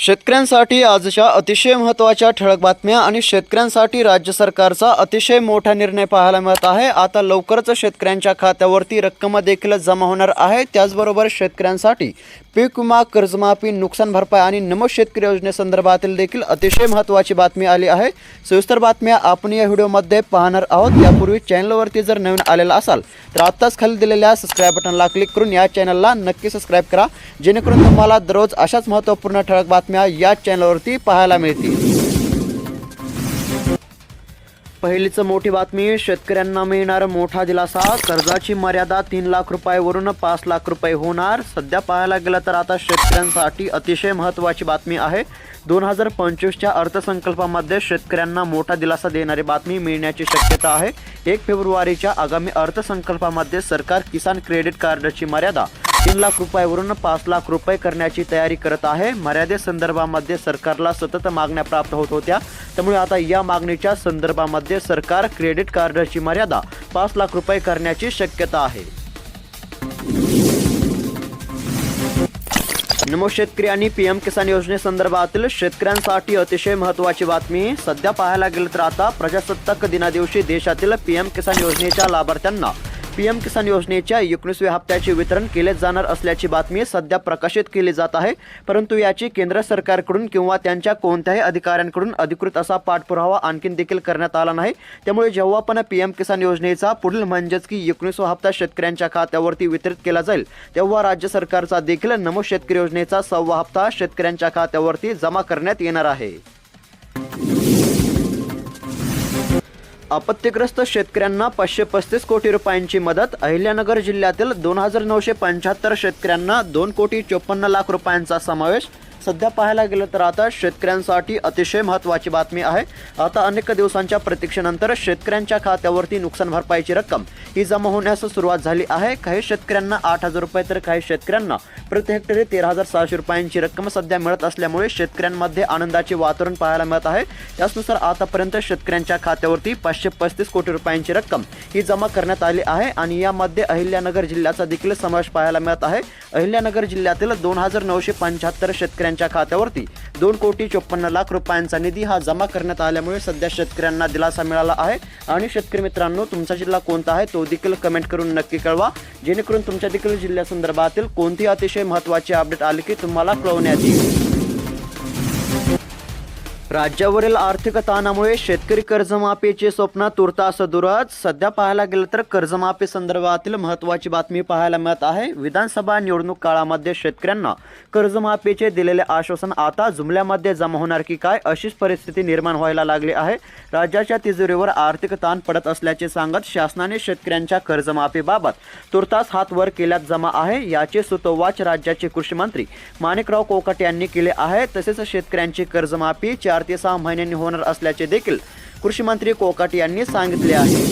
शेतकऱ्यांसाठी आजच्या अतिशय महत्त्वाच्या ठळक बातम्या आणि शेतकऱ्यांसाठी राज्य सरकारचा अतिशय मोठा निर्णय पाहायला मिळत आहे. आता लवकरच शेतकऱ्यांच्या खात्यावरती रक्कम देखील जमा होणार आहे. त्याचबरोबर शेतकऱ्यांसाठी पीक विमा कर्जमाफी नुकसान भरपाई आणि नमो शेतकरी योजनेसंदर्भातील देखील अतिशय महत्त्वाची बातमी आली आहे. सविस्तर बातम्या आपण या व्हिडिओमध्ये पाहणार आहोत. यापूर्वी चॅनलवरती जर नवीन आलेला असाल तर आत्ताच खाली दिलेल्या सबस्क्राईब बटनला क्लिक करून या चॅनलला नक्की सबस्क्राईब करा. जेणेकरून तुम्हाला दररोज अशाच महत्त्वपूर्ण ठळक बातम्या या चॅनलवरती पाहायला मिळतील. पहिलीच मोठी बातमी शेतकऱ्यांना मिळणार मोठा दिलासा कर्जाची मर्यादा तीन लाख रुपयावरून पाच लाख रुपये होणार. सध्या पाहायला गेलं तर आता शेतकऱ्यांसाठी अतिशय महत्त्वाची बातमी आहे. दोन हजार पंचवीसच्या अर्थसंकल्पामध्ये शेतकऱ्यांना मोठा दिलासा देणारी बातमी मिळण्याची शक्यता आहे. एक फेब्रुवारीच्या आगामी अर्थसंकल्पामध्ये सरकार किसान क्रेडिट कार्डची मर्यादा तीन लाख रुपयावरून पाच लाख रुपये करण्याची तयारी करत आहे. मर्यादेसंदर्भामध्ये सरकारला सतत मागण्या प्राप्त होत होत्या. त्यामुळे आता या मागणीच्या संदर्भामध्ये सरकार क्रेडिट कार्डची मर्यादा पाच लाख रुपये करण्याची शक्यता आहे. नमो शेतकरी आणि पी एम किसान योजनेसंदर्भातील शेतकऱ्यांसाठी अतिशय महत्त्वाची बातमी. सध्या पाहायला गेलं तर आता प्रजासत्ताक दिनादिवशी देशातील पी एम किसान योजनेच्या लाभार्थ्यांना पी एम किसान योजनेच्या एकोणीसव्या हप्त्याचे वितरण केले जाणार असल्याची बातमी सध्या प्रकाशित केली जात आहे. परंतु याची केंद्र सरकारकडून किंवा त्यांच्या कोणत्याही अधिकाऱ्यांकडून अधिकृत असा पाठपुरावा आणखीन देखील करण्यात आला नाही. त्यामुळे जेव्हा पण पी एम किसान योजनेचा पुढील म्हणजेच की एकोणीसवा हप्ता शेतकऱ्यांच्या खात्यावरती वितरित केला जाईल तेव्हा राज्य सरकारचा देखील नमो शेतकरी योजनेचा सव्वा हप्ता शेतकऱ्यांच्या खात्यावरती जमा करण्यात येणार आहे. आपत्तीग्रस्त शेतकऱ्यांना पाचशे पस्तीस कोटी रुपयांची मदत. अहिल्यानगर जिल्ह्यातील दोन हजार नऊशे पंच्याहत्तर शेतकऱ्यांना दोन कोटी चोपन्न लाख रुपयांचा समावेश. सध्या पाहायला गेलं तर आता शेतकऱ्यांसाठी अतिशय महत्त्वाची बातमी आहे. आता अनेक दिवसांच्या प्रतीक्षेनंतर शेतकऱ्यांच्या खात्यावरती नुकसान भरपाईची रक्कम ही जमा होण्यास सुरुवात झाली आहे. काही शेतकऱ्यांना आठ हजार रुपये तर काही शेतकऱ्यांना प्रति हेक्टरी तेरा हजार सहाशे रुपयांची रक्कम सध्या मिळत असल्यामुळे शेतकऱ्यांमध्ये आनंदाचे वातावरण पाहायला मिळत आहे. त्याचनुसार आतापर्यंत शेतकऱ्यांच्या खात्यावरती पाचशे पस्तीस कोटी रुपयांची रक्कम ही जमा करण्यात आली आहे आणि यामध्ये अहिल्यानगर जिल्ह्याचा देखील समावेश पाहायला मिळत आहे. अहिल्यानगर जिल्ह्यातील दोन हजार नऊशे पंच्याहत्तर शेतकऱ्यांच्या खात्यावरती दोन कोटी चोपन्न लाख रुपयांचा निधी हा जमा करण्यात आल्यामुळे सध्या शेतकऱ्यांना दिलासा मिळाला आहे. आणि शेतकरी मित्रांनो तुमचा जिल्हा कोणता आहे तो देखील कमेंट करून नक्की कळवा. जेणेकरून तुमच्या देखील जिल्ह्यासंदर्भातील कोणती अतिशय महत्त्वाची अपडेट आली की तुम्हाला कळवण्यात येईल. राज्यावरील आर्थिक ताणामुळे शेतकरी कर्जमाफीचे स्वप्न तुर्तास दूरच सध्या पाहायला गेलं तर कर्जमाफी संदर्भातील महत्त्वाची बातमी पाहायला मिळत आहे. विधानसभा निवडणूक काळामध्ये शेतकऱ्यांना कर्जमाफीचे दिलेले आश्वासन आता जुमल्यामध्ये जमा होणार की काय अशीच परिस्थिती निर्माण व्हायला लागली आहे. राज्याच्या तिजोरीवर आर्थिक ताण पडत असल्याचे सांगत शासनाने शेतकऱ्यांच्या कर्जमाफीबाबत तुर्तास हात वर केल्यात जमा आहे. याचे सुतोवाच राज्याचे कृषी मंत्री माणिकराव कोकट यांनी केले आहे. तसेच शेतकऱ्यांची कर्जमाफी चार ते सहा महिन्यांनी होणार असल्याचे देखील कृषी मंत्री कोकाट यांनी सांगितले आहे.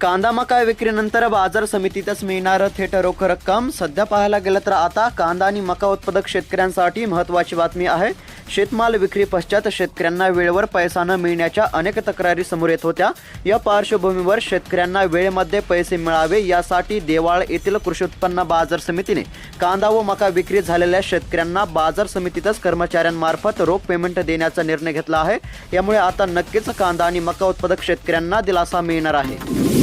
कांदा मका विक्रीनंतर बाजार समितीतच मिळणार थेट रोख रक्कम. सध्या पाहायला गेलं तर आता कांदा आणि मका उत्पादक शेतकऱ्यांसाठी महत्त्वाची बातमी आहे. शेतमाल विक्री पश्चात शेतकऱ्यांना वेळेवर पैसा न मिळण्याच्या अनेक तक्रारी समोर येत होत्या. या पार्श्वभूमीवर शेतकऱ्यांना वेळेमध्ये पैसे मिळावे यासाठी देवाळ येथील कृषी उत्पन्न बाजार समितीने कांदा व मका विक्री झालेल्या शेतकऱ्यांना बाजार समितीतच कर्मचाऱ्यांमार्फत रोख पेमेंट देण्याचा निर्णय घेतला आहे. यामुळे आता नक्कीच कांदा आणि मका उत्पादक शेतकऱ्यांना दिलासा मिळणार आहे.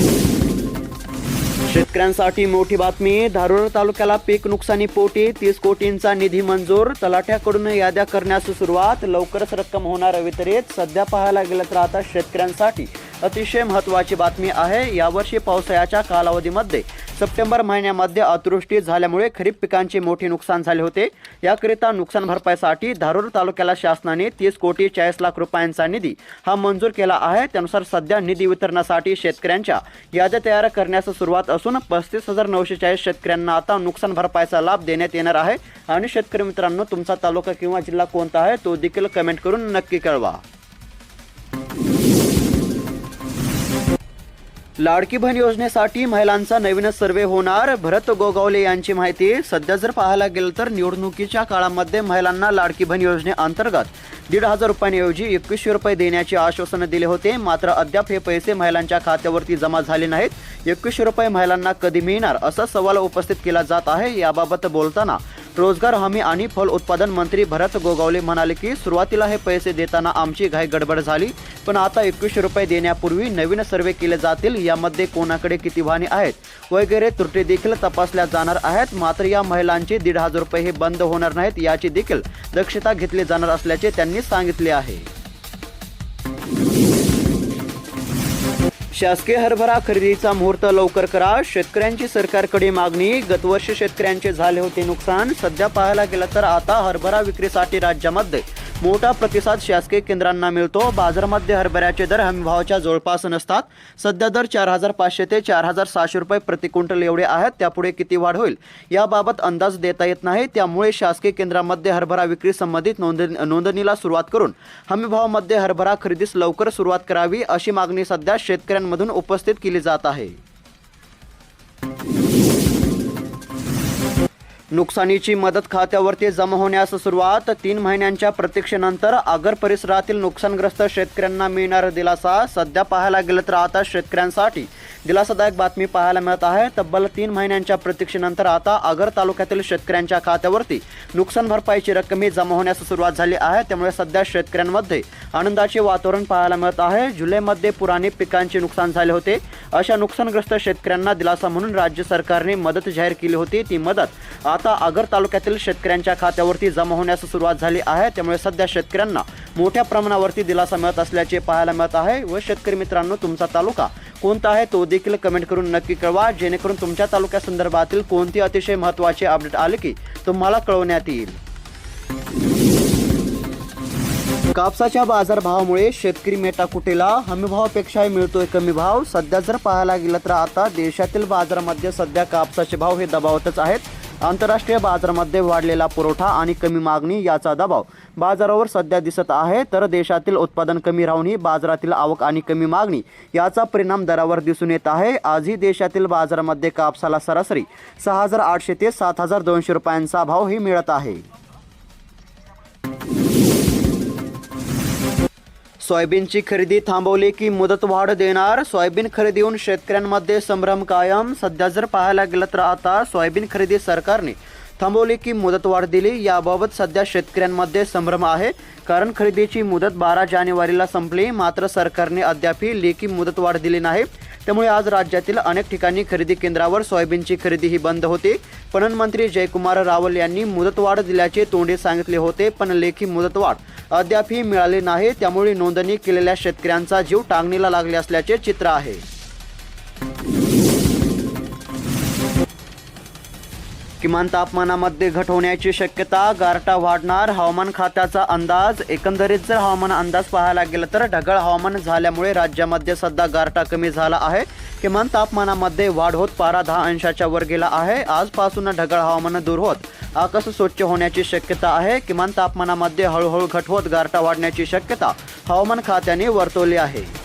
शेतकऱ्यांसाठी मोठी बातमी. धारूर तालुक्याला पीक नुकसानी पोटी. तीस कोटींचा निधी मंजूर. तलाठ्याकडून याद्या करण्यास सुरुवात. लवकरच रक्कम होणार वितरित सध्या पाहायला गेलं तर आता शेतकऱ्यांसाठी अतिशय महत्त्वाची बातमी आहे. यावर्षी पावसाळ्याच्या कालावधीमध्ये सप्टेंबर महिन्यामध्ये अतिवृष्टी झाल्यामुळे खरीप पिकांचे मोठे नुकसान झाले होते. याकरिता नुकसान भरपाईसाठी धारूर तालुक्याला शासनाने तीस कोटी चाळीस लाख रुपयांचा निधी हा मंजूर केला आहे. त्यानुसार सध्या निधी वितरणासाठी शेतकऱ्यांच्या याद्या तयार करण्यास सुरुवात असून पस्तीस हजार नऊशे चाळीस शेतकऱ्यांना आता नुकसान भरपाईचा लाभ देण्यात येणार आहे. आणि शेतकरी मित्रांनो तुमचा तालुका किंवा जिल्हा कोणता आहे तो देखील कमेंट करून नक्की कळवा. लाडकी बहीण योजनेसाठी महिलांचा नवीन सर्वे होणार. भरत गोगावले यांची माहिती. सध्या जर पाहायला गेलं तर निवडणुकीच्या काळामध्ये महिलांना लाडकी बहीण योजनेअंतर्गत दीड हजार रुपयांऐवजी एकवीसशे रुपये देण्याचे आश्वासन दिले होते. मात्र अद्याप हे पैसे महिलांच्या खात्यावरती जमा झाले नाहीत. एकवीसशे रुपये महिलांना कधी मिळणार असा सवाल उपस्थित केला जात आहे. याबाबत बोलताना रोजगार हमी आणि फल उत्पादन मंत्री भरत गोगावले म्हणाले की सुरुवातीला हे पैसे देताना आमची घाई गडबड झाली पण आता एकवीसशे रुपये देण्यापूर्वी नवीन सर्वे केले जातील यामध्ये कोणाकडे किती वाहने आहेत वगैरे त्रुटी देखील तपासल्या जाणार आहेत मात्र या महिलांचे दीड हजार रुपये हे बंद होणार नाहीत याची देखील दक्षता घेतली जाणार असल्याचे त्यांनी सांगितले आहे. शासकीय हरभरा खरेदीचा मुहूर्त लवकर करा. शेतकऱ्यांची सरकारकडे मागणी. गतवर्षी शेतकऱ्यांचे झाले होते नुकसान. सध्या पाहायला गेलं तर आता हरभरा विक्रीसाठी राज्यामध्ये मोठा प्रतिसाद शासकीय केंद्रांना मिळतो. बाजारामध्ये हरभऱ्याचे दर हमीभावाच्या जवळपास नसतात. सध्या दर चार हजार पाचशे ते चार हजार सहाशे रुपये प्रति क्विंटल एवढे आहेत. त्यापुढे किती वाढ होईल याबाबत अंदाज देता येत नाही. त्यामुळे शासकीय केंद्रामध्ये हरभरा विक्री संबंधित नोंद नोंदणीला सुरुवात करून हमीभावामध्ये हरभरा खरेदीस लवकर सुरुवात करावी अशी मागणी सध्या शेतकऱ्यांमधून उपस्थित केली जात आहे. नुकसानीची मदत खात्यावरती जमा होण्यास सुरुवात. तीन महिन्यांच्या प्रतीक्षेनंतर आगर परिसरातील नुकसानग्रस्त शेतकऱ्यांना मिळणार दिलासा. सध्या पाहायला गेलं तर आता शेतकऱ्यांसाठी दिलासादायक बातमी पाहायला मिळत आहे. तब्बल तीन महिन्यांच्या प्रतीक्षेनंतर आता आगर तालुक्यातील शेतकऱ्यांच्या खात्यावरती नुकसान भरपाईची रक्कम ही जमा होण्यास सुरुवात झाली आहे. त्यामुळे सध्या शेतकऱ्यांमध्ये आनंदाचे वातावरण पाहायला मिळत आहे. जुलैमध्ये पुराने पिकांचे नुकसान झाले होते. अशा नुकसानग्रस्त शेतकऱ्यांना दिलासा म्हणून राज्य सरकारने मदत जाहीर केली होती. ती मदत आता आता आगर तालुक्यातील शेतकऱ्यांच्या खात्यावरती जमा होण्यास सुरुवात झाली आहे. त्यामुळे सध्या शेतकऱ्यांना मोठ्या प्रमाणावरती दिलासा मिळत असल्याचे पाहायला मिळत आहे व शेतकरी मित्रांनो तुमचा तालुका कोणता आहे तो देखील कमेंट करून नक्की कळवा. जेणेकरून तुमच्या तालुक्यासंदर्भातील कोणती अतिशय महत्त्वाचे अपडेट आले की तुम्हाला कळवण्यात येईल. कापसाच्या बाजारभावामुळे शेतकरी मेटाकुटीला हमीभावापेक्षाही मिळतोय कमी भाव. सध्या जर पाहायला गेलं तर आता देशातील बाजारामध्ये सध्या कापसाचे भाव हे दबावतच आहेत. आंतरराष्ट्रीय बाजारामध्ये वाढलेला पुरवठा आणि कमी मागणी याचा दबाव. बाजारावर सध्या दिसत आहे तर देशातील उत्पादन कमी राहूनही बाजारातील आवक आणि कमी मागणी याचा परिणाम दरावर दिसून येत आहे. आजही देशातील बाजारामध्ये कापसाला सरासरी सहा हजार आठशे ते सात हजार दोनशे रुपयांचा भावही मिळत आहे. सोयाबीनची खरेदी थांबवली की मुदतवाढ देणार? सोयाबीन खरेदीहून शेतकऱ्यांमध्ये संभ्रम कायम? सध्या जर पाहायला गेलं तर आता सोयाबीन खरेदी सरकारने थांबवली की मुदतवाढ दिली? याबाबत सध्या शेतकऱ्यांमध्ये संभ्रम आहे. कारण खरेदीची मुदत बारा जानेवारीला संपली. मात्र सरकारने अद्यापही लेखी मुदतवाढ दिली नाही. त्यामुळे आज राज्यातील अनेक ठिकाणी खरेदी केंद्रावर सोयाबीनची खरेदी ही बंद होती. पणन मंत्री जयकुमार रावल यांनी मुदतवाढ दिल्याचे तोंडे सांगितले होते पण लेखी मुदतवाढ अद्यापही मिळाली नाही त्यामुळे नोंदणी केलेल्या शेतकऱ्यांचा जीव टांगणीला लागले असल्याचे चित्र आहे. किमान तापमानामध्ये घट होण्याची शक्यता गारटा वाढणार हवामान खात्याचा अंदाज एकंदरीत जर हवामान अंदाज पाहायला गेलं तर ढगाळ हवामान झाल्यामुळे राज्यामध्ये सध्या गारटा कमी झाला आहे. किमान तापमानामध्ये वाढ होत पारा दहा अंशाच्या वर गेला आहे. आजपासून ढगाळ हवामान दूर होत. आकाश स्वच्छ होण्याची शक्यता आहे. किमान तापमानामध्ये हळूहळू घट होत गारटा वाढण्याची शक्यता हवामान खात्याने वर्तवली आहे.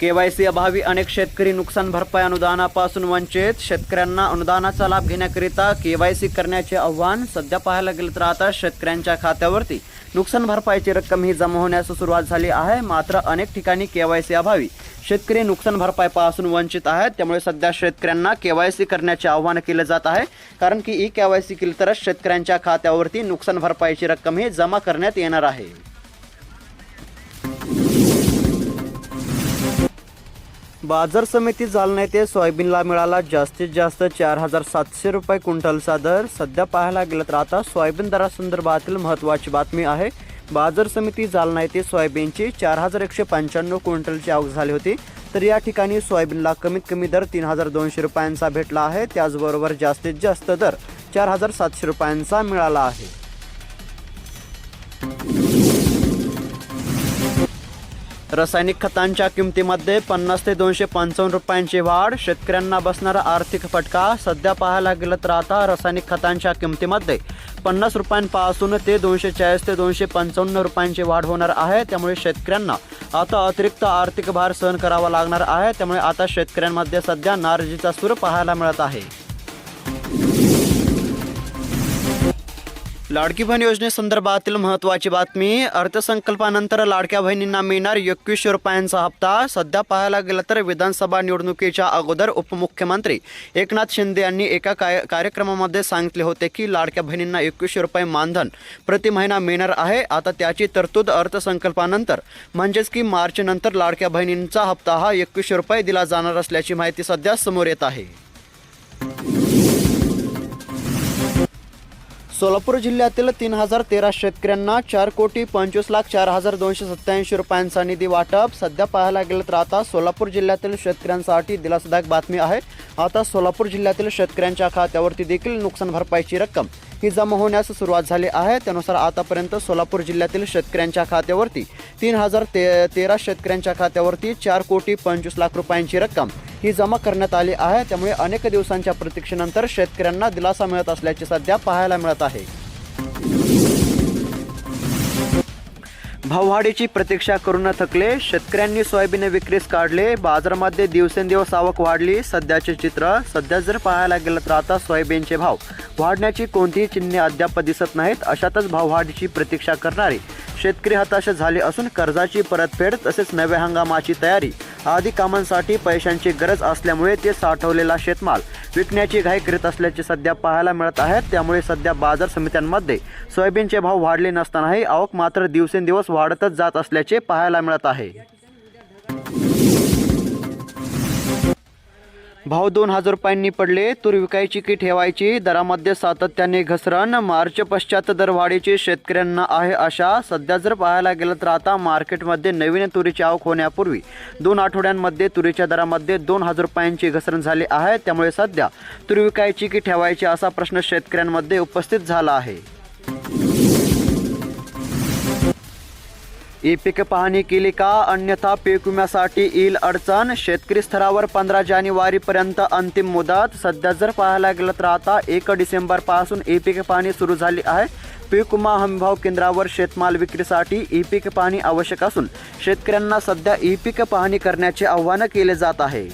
केवायसी अभावी अनेक शेतकरी नुकसान भरपाई अनुदानापासून वंचित. शेतकऱ्यांना अनुदानाचा लाभ घेण्याकरिता केवायसी करण्याचे आव्हान सध्या पाहायला गेलं तर आता शेतकऱ्यांच्या खात्यावरती. नुकसान भरपाईची रक्कम ही जमा होण्यास सुरुवात झाली आहे. मात्र अनेक ठिकाणी केवायसी अभावी. शेतकरी नुकसान भरपाईपासून वंचित आहेत. त्यामुळे सध्या शेतकऱ्यांना केवायसी करण्याचे आव्हान केले जात आहे. कारण की ई केवायसी केली तरच शेतकऱ्यांच्या खात्यावरती नुकसान भरपाईची रक्कम ही जमा करण्यात येणार आहे. बाजार समिती जालना येथे सोयाबीनला मिळाला जास्तीत जास्त चार हजार सातशे रुपये क्विंटलचा दर. सध्या पाहायला गेलं तर आता सोयाबीन दरासंदर्भातील महत्त्वाची बातमी आहे. बाजार समिती जालना येथे सोयाबीनची चार हजार एकशे पंच्याण्णव क्विंटलची आवक झाली होती. तर या ठिकाणी सोयाबीनला कमीत कमी दर तीन हजार दोनशे रुपयांचा भेटला आहे. त्याचबरोबर जास्तीत जास्त दर चार हजार सातशे रुपयांचा मिळाला आहे. रासायनिक खतांच्या किमतीमध्ये पन्नास ते दोनशे पंचावन्न रुपयांची वाढ. शेतकऱ्यांना बसणारा आर्थिक फटका सध्या पाहायला गेलं तर आता रासायनिक खतांच्या किमतीमध्ये पन्नास रुपयांपासून ते दोनशे चाळीस ते दोनशे पंचावन्न रुपयांची वाढ होणार आहे. त्यामुळे शेतकऱ्यांना आता अतिरिक्त आर्थिक भार सहन करावा लागणार आहे. त्यामुळे आता शेतकऱ्यांमध्ये सध्या नाराजीचा सूर पाहायला मिळत आहे. लाडकी बहीण योजनेसंदर्भातील महत्त्वाची बातमी अर्थसंकल्पानंतर लाडक्या बहिणींना मिळणार एकवीसशे रुपयांचा हप्ता. सध्या पाहायला गेलं तर विधानसभा निवडणुकीच्या अगोदर उपमुख्यमंत्री एकनाथ शिंदे यांनी एका काय कार्यक्रमामध्ये सांगितले होते की लाडक्या बहिणींना एकवीसशे रुपये मानधन प्रति महिना मिळणार आहे. आता त्याची तरतूद अर्थसंकल्पानंतर म्हणजेच की मार्चनंतर लाडक्या बहिणींचा हप्ता हा एकवीसशे रुपये दिला जाणार असल्याची माहिती सध्या समोर येत आहे. सोलापूर जिल्ह्यातील तीन हजार तेरा शेतकऱ्यांना चार कोटी पंचवीस लाख चार हजार दोनशे सत्त्याऐंशी रुपयांचा निधी वाटप. सध्या पाहायला गेलं तर आता सोलापूर जिल्ह्यातील शेतकऱ्यांसाठी दिलासादायक बातमी आहे. आता सोलापूर जिल्ह्यातील शेतकऱ्यांच्या खात्यावरती देखील नुकसान भरपाईची रक्कम ही जमा होण्यास सुरुवात झाली आहे. त्यानुसार आतापर्यंत सोलापूर जिल्ह्यातील शेतकऱ्यांच्या खात्यावरती तीन हजार ते तेरा शेतकऱ्यांच्या खात्यावरती चार कोटी पंचवीस लाख रुपयांची रक्कम ही जमा करण्यात आली आहे. त्यामुळे अनेक दिवसांच्या प्रतीक्षेनंतर शेतकऱ्यांना दिलासा मिळत असल्याचे सध्या पाहायला मिळत आहे. भाववाढीची प्रतीक्षा करून न थकले. शेतकऱ्यांनी सोयाबीन विक्रीस काढले. बाजारामध्ये दिवसेंदिवस आवक वाढली. सध्याचे चित्र सध्या जर पाहायला गेलं तर आता सोयाबीनचे भाव वाढण्याची कोणतीही चिन्हे अद्याप दिसत नाहीत. अशातच भाववाढीची प्रतीक्षा करणारे शेतकरी हताश झाले असून कर्जाची परतफेड तसेच नव्या हंगामाची तयारी आदी कामांसाठी पैशांची गरज असल्यामुळे ते साठवलेला शेतमाल विकण्याची घाई करीत असल्याचे सध्या पाहायला मिळत आहेत. त्यामुळे सध्या बाजार समित्यांमध्ये सोयाबीनचे भाव वाढले नसतानाही आवक मात्र दिवसेंदिवस वाढतच जात असल्याचे पाहायला मिळत आहे. भाव दोन हजार रुपयांनी पडले. तूर विकायची की ठेवायची? दरामध्ये सातत्याने घसरण. मार्च पश्चात दरवाढीची शेतकऱ्यांना आहे आशा. सध्या जर पाहायला गेलं तर आता मार्केटमध्ये नवीन तुरीची आवक होण्यापूर्वी दोन आठवड्यांमध्ये तुरीच्या दरामध्ये दोन हजार रुपयांची घसरण झाली आहे. त्यामुळे सध्या तूर विकायची की ठेवायची असा प्रश्न शेतकऱ्यांमध्ये उपस्थित झाला आहे. ई पीक पाहणी केली का? अन्यथा पीक विम्यासाठी येईल अडचण. शेतकरी स्तरावर पंधरा जानेवारीपर्यंत अंतिम मुदत. सध्या जर पाहायला गेलं तर आता एक डिसेंबरपासून ई पीक पाहणी सुरू झाली आहे. पीक विमा हमीभाव केंद्रावर शेतमाल विक्रीसाठी ई पीक पाहणी आवश्यक असून शेतकऱ्यांना सध्या ई पीक पाहणी करण्याचे आव्हान केले जात आहे.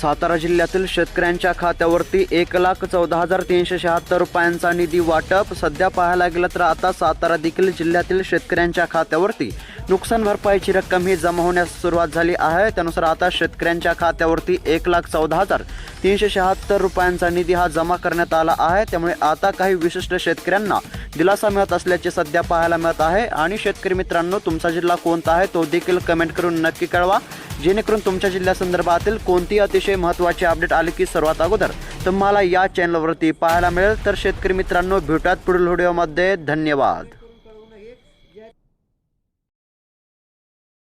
सातारा जिल्ह्यातील शेतकऱ्यांच्या खात्यावरती एक लाख चौदा हजार तीनशे शहात्तर रुपयांचा निधी वाटप. सध्या पाहायला गेलं तर आता सातारा देखील जिल्ह्यातील शेतकऱ्यांच्या खात्यावरती नुकसान भरपाईची रक्कम ही जमा होण्यास सुरुवात झाली आहे. त्यानुसार आता शेतकऱ्यांच्या खात्यावरती एक लाख चौदा हजार तीनशे शहात्तर रुपयांचा निधी हा जमा करण्यात आला आहे. त्यामुळे आता काही विशिष्ट शेतकऱ्यांना दिलासा मिळत असल्याचे सध्या पाहायला मिळत आहे. आणि शेतकरी मित्रांनो तुमचा जिल्हा कोणता आहे तो देखील कमेंट करून नक्की कळवा. जेणेकरून तुमच्या जिल्ह्यासंदर्भातील कोणती अतिशय महत्त्वाची अपडेट आली की सर्वात अगोदर तुम्हाला या चॅनलवरती पाहायला मिळेल. तर शेतकरी मित्रांनो भेटूयात पुढील व्हिडिओमध्ये धन्यवाद.